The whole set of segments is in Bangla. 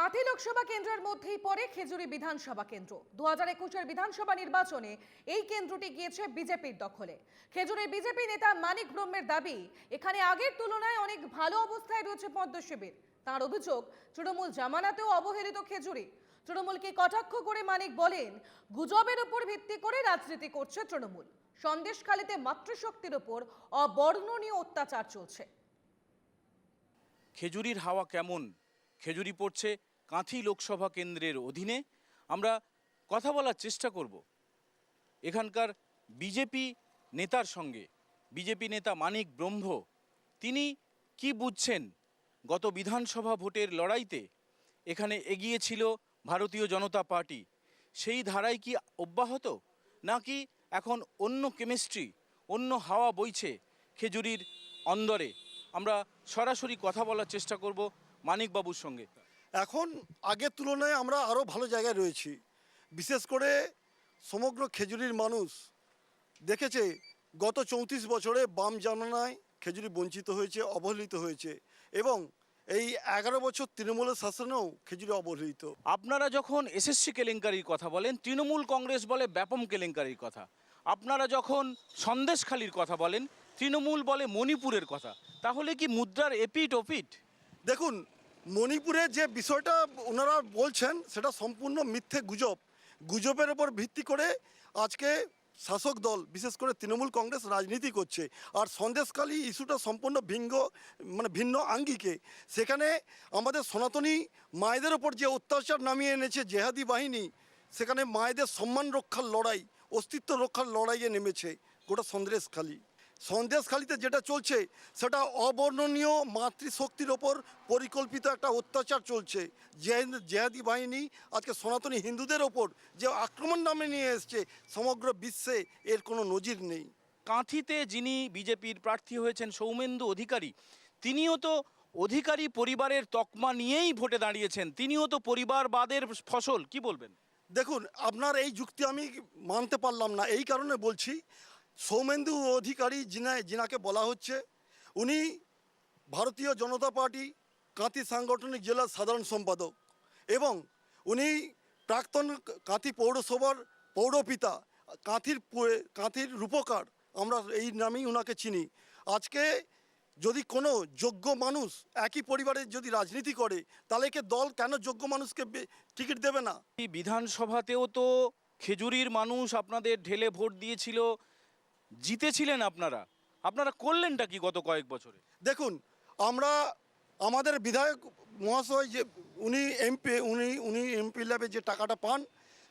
কাঁথি লোকসভা কেন্দ্রের মধ্যেই পড়ে খেজুরি বিধানসভা কেন্দ্র। দু হাজার একুশের বিধানসভা নির্বাচনে এই কেন্দ্রটি গিয়েছে বিজেপির দখলে। খেজুরের বিজেপি নেতা মানিক ব্রহ্মের দাবি, এখানে আগের তুলনায় অনেক ভালো অবস্থায় রয়েছে পদ্ম শিবির। তাঁর অভিযোগ, তৃণমূল জামানাতেও অবহেলিত খেজুরি। তৃণমূলকে কটাক্ষ করে মানিক বলেন, গুজবের উপর ভিত্তি করে রাজনীতি করছে তৃণমূল। সন্দেশখালিতে মাতৃশক্তির ওপর অবর্ণনীয় অত্যাচার চলছে। খেজুরির হাওয়া কেমন? খেজুরি পড়ছে কাঁথি লোকসভা কেন্দ্রের অধীনে আমরা কথা বলার চেষ্টা করব। এখানকার বিজেপি নেতার সঙ্গে, বিজেপি নেতা মানিক ব্রহ্ম, তিনি কি বুঝছেন? গত বিধানসভা ভোটের লড়াইতে এখানে এগিয়েছিল ভারতীয় জনতা পার্টি। সেই ধারায় কি অব্যাহত? নাকি এখন অন্য কেমিস্ট্রি, অন্য হাওয়া বইছে খেজুরির অন্দরে? আমরা সরাসরি কথা বলার চেষ্টা করব মানিকবাবুর সঙ্গে। এখন আগের তুলনায় আমরা আরও ভালো জায়গায় রয়েছি। বিশেষ করে সমগ্র খেজুরির মানুষ দেখেছে গত চৌত্রিশ বছরে বাম জামানায় খেজুরি বঞ্চিত হয়েছে অবহেলিত হয়েছে এবং এই এগারো বছর তৃণমূলের শাসনেও খেজুরি অবহেলিত। আপনারা যখন এসএসসি কেলেঙ্কারির কথা বলেন তৃণমূল কংগ্রেস বলে ব্যাপম কেলেঙ্কারির কথা। আপনারা যখন সন্দেশখালির কথা বলেন তৃণমূল বলে মণিপুরের কথা। তাহলে কি মুদ্রার এপিট ওপিট দেখুন মণিপুরে যে বিষয়টা ওনারা বলছেন, সেটা সম্পূর্ণ মিথ্যে গুজব। গুজবের ওপর ভিত্তি করে আজকে শাসক দল, বিশেষ করে তৃণমূল কংগ্রেস রাজনীতি করছে। আর সন্দেশকালী ইস্যুটা সম্পূর্ণ ভিঙ্গ মানে ভিন্ন আঙ্গিকে। সেখানে আমাদের সনাতনী মায়েদের ওপর যে অত্যাচার নামিয়ে এনেছে জেহাদি বাহিনী, সেখানে মায়েদের সম্মান রক্ষার লড়াই, অস্তিত্ব রক্ষার লড়াইয়ে নেমেছে গোটা সন্দেশখালী। সন্দেশখালিতে যেটা চলছে সেটা অবর্ণনীয় মাতৃশক্তির ওপর পরিকল্পিত একটা অত্যাচার চলছে। জেহাদ- জেহাদি বাহিনী আজকে সনাতনী হিন্দুদের ওপর যে আক্রমণ নামে নিয়ে এসছে সমগ্র বিশ্বে এর কোনো নজির নেই। কাঁথিতে যিনি বিজেপির প্রার্থী হয়েছেন সৌমেন্দু অধিকারী তিনিও তো অধিকারী পরিবারের তকমা নিয়েই ভোটে দাঁড়িয়েছেন। তিনিও তো পরিবারবাদের ফসল কি বলবেন? দেখুন আপনার এই যুক্তি আমি মানতে পারলাম না এই কারণে বলছি সৌমেন্দু অধিকারী যিনা যিনাকে বলা হচ্ছে, উনি ভারতীয় জনতা পার্টি কাঁথি সাংগঠনিক জেলার সাধারণ সম্পাদক এবং উনি প্রাক্তন কাঁথি পৌরসভার পৌরপিতা, কাঁথির কাঁথির রূপকার, আমরা এই নামেই ওনাকে চিনি। আজকে যদি কোনো যোগ্য মানুষ একই পরিবারের যদি রাজনীতি করে, তাহলে কি দল কেন যোগ্য মানুষকে টিকিট দেবে না? বিধানসভাতেও তো খেজুরির মানুষ আপনাদের ঢেলে ভোট দিয়েছিল জিতেছিলেন আপনারা। আপনারা করলেনটা কি গত কয়েক বছরে? দেখুন, আমরা, আমাদের বিধায়ক মহাশয় যে, উনি এমপি, উনি উনি এমপি ল্যাবে যে টাকাটা পান,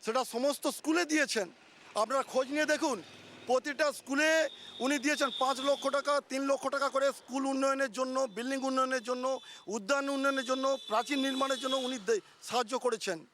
সেটা সমস্ত স্কুলে দিয়েছেন। আপনারা খোঁজ নিয়ে দেখুন, প্রতিটা স্কুলে উনি দিয়েছেন পাঁচ লক্ষ টাকা, তিন লক্ষ টাকা করে স্কুল উন্নয়নের জন্য, বিল্ডিং উন্নয়নের জন্য, উদ্যান উন্নয়নের জন্য, প্রাচীন নির্মাণের জন্য উনি সাহায্য করেছেন।